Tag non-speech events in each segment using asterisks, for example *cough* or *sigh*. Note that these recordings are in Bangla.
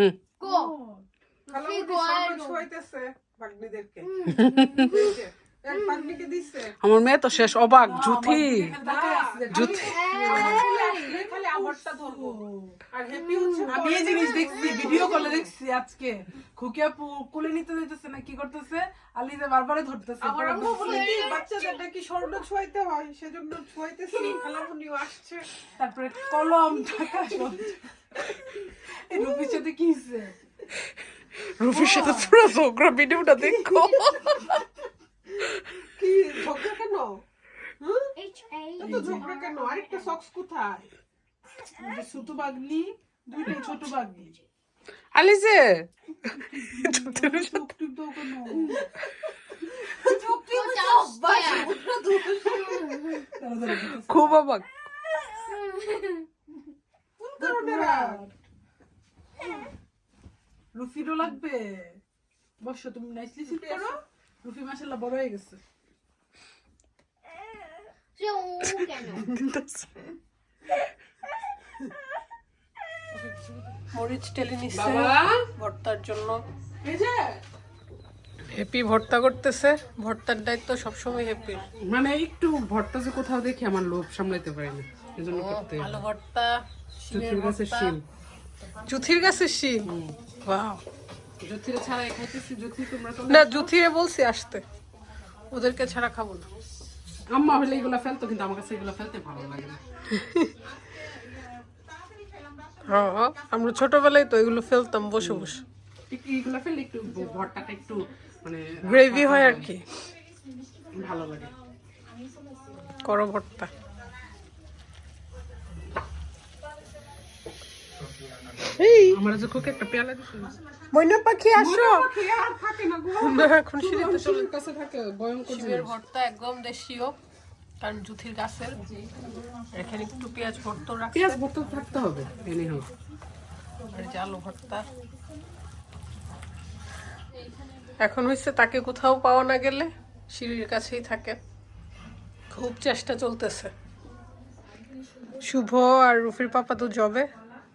হুম। আমার মেয়ে তো শেষ অবাক জুথি জুথি খালি আমারটা ধরবো। আর হ্যাপি হচ্ছে আমি এই জিনিস দেখছি ভিডিও কলে দেখছি আজকে। খুকি আপু কোলে নিতে দিতেছে না কি করতেছে? আলিজা বারবারে ধরতেছে আমার আম্মু বলে কি বাচ্চাদের নাকি স্বর্ণ ছোঁয়াইতে হয় সেজন্য ছোঁয়াইতেছি *laughs* খালামুনিও আসছে। তারপরে কলম টাকা *laughs* রুফির সাথে পুরো ঝগড়া ভিডিওটা দেখো কি ঝগড়া কেন ঝগড়া কেন আরেকটা সক্স কোথায় ছোট বাগনি দুইটাই ছোট বাগনি আলিজে। খুব অবাক কোন কারণে রাগ? রুফিরও লাগবে। বসো তুমি নাইসলি সিট করো রুফি মাশাআল্লাহ বড় হয়ে গেছে। মরিচ টেলে নিচ্ছে ভর্তার জন্য। হ্যাপি ভর্তা করতেছে ভর্তার দায়িত্ব সবসময় হ্যাপি মানে একটু ভর্তা যে কোথাও দেখি আমার লোভ সামলাইতে পারি না এজন্য করতে আলু ভর্তা চুথির গাছের শিম। জুথির গাছের শিম? ওয়াও না জুথিরে বলছি আসতে। ওদেরকে ছাড়া খাব না। আম্মা হলে এগুলা ফেলতো কিন্তু আমার কাছে এগুলা ফেলতে ভালো লাগে না। আমরা ছোটবেলায় তো এগুলো ফেলতাম বসে বসে। একটু ফেললে একটু ভর্তাটা একটু মানে গ্রেভি হয় আর কি। ভালো লাগে। করো ভর্তা। আমার যে একটা পেয়ালা দিতে পাখি আসো। এখন সিঁড়িতে চলে কাছে থাকে ভয়ঙ্কর শিমের ভর্তা একদম দেশীয় কারণ জুথির গাছের। এখানে একটু পেঁয়াজ ভর্তা রাখছে। পেঁয়াজ ভর্তা থাকতে হবে এনে হোক আর যে আলু ভর্তা। এখন হচ্ছে তাকে কোথাও পাওয়া না গেলে সিঁড়ির কাছেই থাকে। খুব চেষ্টা চলতেছে। শুভ আর রুফির পাপা তো জবে।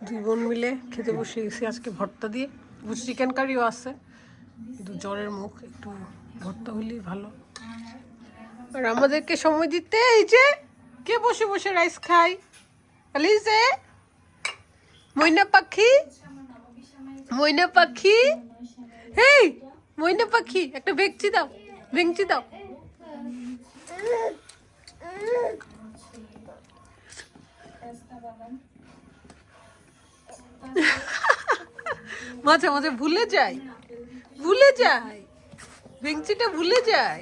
দুই বোন মিলে খেতে বসে গেছি আজকে ভর্তা দিয়ে। চিকেন কারিও আছে, কিন্তু জ্বরের মুখ, একটু ভর্তা হলেই ভালো। আর আমাদেরকে সময় দিতে, এই যে, কে বসে বসে রাইস খাই আলিজে ময়না পাখি? ময়না পাখি? হেই, ময়না পাখি, একটা ভেঙচি দাও ভেঙচি দাও। মাঝে মাঝে ভুলে যাই ভুলে যাই ভেঙচিটা ভুলে যায়।